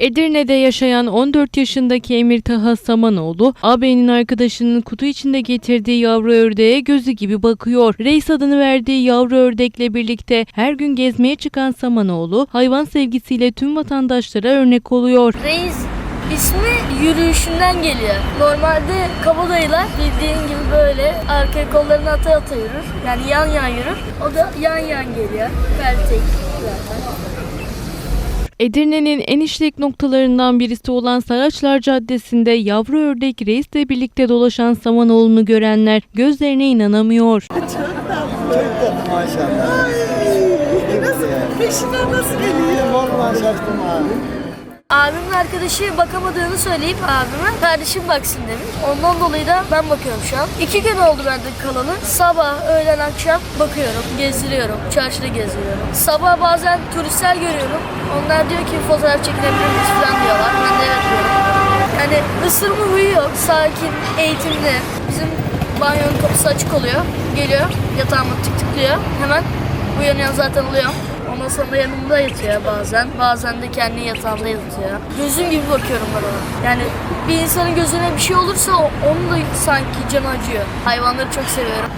Edirne'de yaşayan 14 yaşındaki Emir Taha Samanoğlu, ağabeyinin arkadaşının kutu içinde getirdiği yavru ördeğe gözü gibi bakıyor. Reis adını verdiği yavru ördekle birlikte her gün gezmeye çıkan Samanoğlu, hayvan sevgisiyle tüm vatandaşlara örnek oluyor. Reis ismi yürüyüşünden geliyor. Normalde kabadayılar bildiğin gibi böyle arka kollarını ata ata yürür. Yani yan yan yürür. O da yan yan geliyor. Peltek zaten. Edirne'nin en işlek noktalarından birisi olan Saraçlar Caddesi'nde yavru ördek reisle birlikte dolaşan Samanoğlu'nu görenler gözlerine inanamıyor. Maşallah. Nasıl, peşinden nasıl geliyor? Vallahi şaştım ha. Abimin arkadaşı bakamadığını söyleyip abime kardeşim baksın demiş. Ondan dolayı da ben bakıyorum şu an. İki gün oldu bende kalalı. Sabah, öğlen, akşam bakıyorum, gezdiriyorum. Çarşıda gezdiriyorum. Sabah bazen turistler görüyorum. Onlar diyor ki fotoğraf çekilebilir miyiz falan diyorlar. Ben de evet diyorum. Yani ısırma huyu yok. Sakin, eğitimli. Bizim banyonun kapısı açık oluyor. Geliyor, yatağıma tık tıklıyor. Hemen uyanıyor zaten oluyor. Sonra yanımda yatıyor bazen. Bazen de kendi yatağında yatıyor. Gözüm gibi bakıyorum ben ona. Yani bir insanın gözüne bir şey olursa onun da sanki canı acıyor. Hayvanları çok seviyorum.